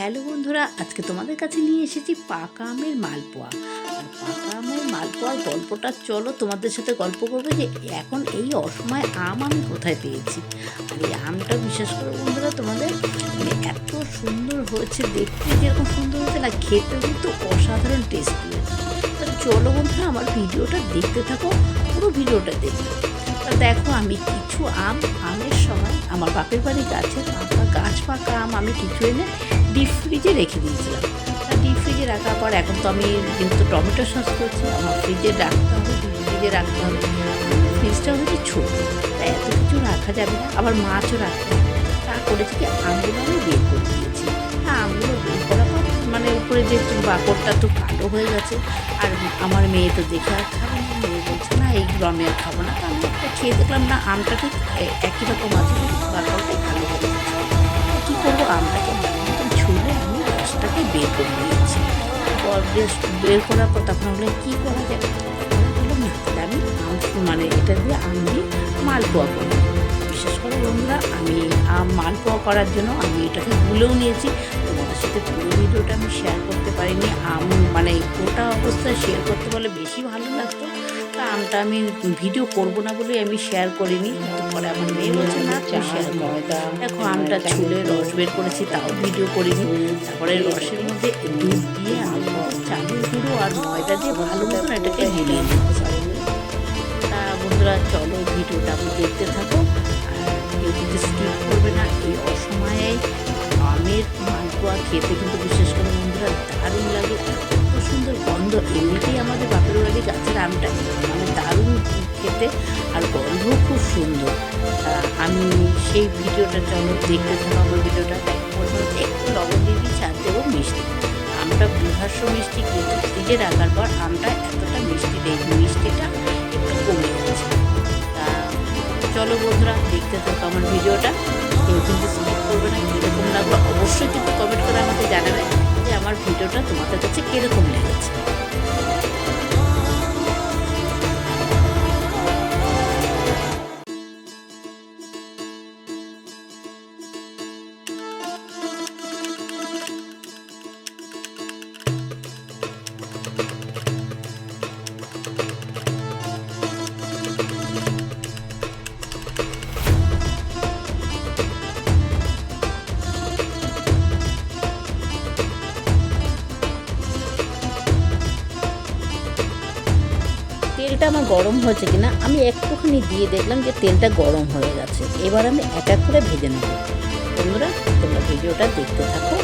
Hello বন্ধুরা, আজকে তোমাদের কাছে নিয়ে এসেছি পাকা আমের মালপোয়া। পাকা আমের মালপোয়ার গল্পটা চলো তোমাদের সাথে গল্প করব যে এখন এই অসময় আম আমি কোথায় পেয়েছি। আর এই আমটা বিশেষ করে বন্ধুরা তোমাদের মানে এত সুন্দর হয়েছে দেখতে, যেরকম সুন্দর হয়েছে না খেতে কিন্তু অসাধারণ টেস্টি হয়েছে চলো বন্ধুরা, আমার ভিডিওটা দেখতে থাকো, পুরো ভিডিওটা দেখতে দেখো, আমি কিছু আম, আমের সময় আমার বাপের বাড়ি গাছের পাকা, গাছ পাকা আম আমি কিছু এনে ডিপ ফ্রিজে রেখে দিয়েছিলাম। ডিপ ফ্রিজে রাখার পর এখন তো আমি যেহেতু টমেটো সস করছি, আমার ফ্রিজে রাখতে হবে ফ্রিজে রাখতে হবে। ফ্রিজটা হচ্ছে ছোটো এত কিছু রাখা যাবে না। আবার মাছও রাখতে হবে। তা করেছি কি, আমগুলো আমি বের করে দিয়েছি। তা আমগুলো বের করার পর মানে উপরে যে বাকড়টা তো কালো হয়ে গেছে, আর আমার মেয়ে তো দেখে আর খাবে না, মেয়ে বলছে এইগুলো আমি আর খাব না। আমি একটা খেয়ে দেখলাম, না, আমটা ঠিক একই রকম আছে কালো হয়ে কী করব, আমটাকে ভালো ছুলে আমি রসটাকে বের করে নিয়েছি। পর বের করার পর তখন হলো কী করা যাবে না আমি আম মানে এটা দিয়ে আম দিয়ে মালপোয়া করব। বিশেষ করে বন্ধুরা, আমি আম মালপোয়া করার জন্য আমি এটাকে গুলেও নিয়েছি। তোমাদের সাথে পুরো ভিডিওটা আমি শেয়ার করতে পারিনি। আম মানে গোটা অবস্থায় শেয়ার করতে বলে বেশি ভালো লাগতো। আমটা আমি ভিডিও করব না বলে আমি শেয়ার করিনি। পরে আমার মেয়ে বলছে, না, তুই শেয়ার কর। দেখো, আমটা ছুলে রস বের করেছি, তাও ভিডিও করিনি। তারপরে রসের মধ্যে দুধ দিয়ে আমি চালের গুঁড়ো আর ময়দা দিয়ে ভালো মতন এটাকে মিলিয়ে তা বন্ধুরা, চলো ভিডিওটা আপনি দেখতে থাকো। আর কেউ কিন্তু স্কিপ করবে না, এই অসময়ে আমের মালপোয়া খেতে কিন্তু বিশেষ করে বন্ধুরা দারুণ লাগে। এত সুন্দর গন্ধ, এমনিতেই আমাদের বাপের বাড়ি গাছের আমটা খেতে আর গন্ধও খুব সুন্দর। আমি সেই ভিডিওটা চলো দেখতে থাকো, আমার ভিডিওটা একটু লবণ দিয়ে আর দেবো মিষ্টি। আমটা বিভাস্য মিষ্টি, কিন্তু ফ্রিজে রাখার পর আমটা এতটা মিষ্টি নেই, মিষ্টিটা একটু কমে গেছে তা চলো বন্ধুরা, দেখতে থাকো আমার ভিডিওটা। কেউ কিন্তু স্কিপ করবে না, কীরকম লাগল অবশ্যই কিন্তু কমেন্ট করে আমাকে জানাবে যে আমার ভিডিওটা তোমাদের কাছে কীরকম লেগেছে। তেলটা আমার গরম হয়েছে কিনা, আমি একটুখানি দিয়ে দেখলাম যে তেলটা গরম হয়ে গেছে। এবার আমি এক এক করে ভেজে নেব। বন্ধুরা, তোমরা ভিডিওটা দেখতে থাকো।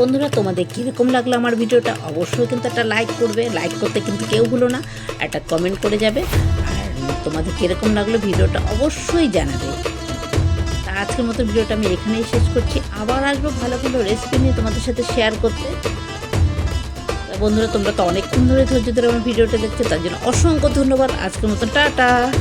বন্ধুরা, তোমাদের কীরকম লাগল আমার ভিডিওটা? অবশ্যই কিন্তু একটা লাইক করবে। লাইক করতে কিন্তু কেউ ভুলো না। একটা কমেন্ট করে যাবে। আর তোমাদের কীরকম লাগল ভিডিওটা অবশ্যই জানাবে। তা আজকের মতো ভিডিওটা আমি এখানেই শেষ করছি। আবার আসব ভালো ভালো রেসিপি নিয়ে তোমাদের সাথে শেয়ার করতে। বন্ধুরা, তোমরা তো অনেকক্ষণ ধরে ধৈর্য ধরে আমার ভিডিওটা দেখছ, তার জন্য অসংখ্য ধন্যবাদ। আজকের মতো টাটা।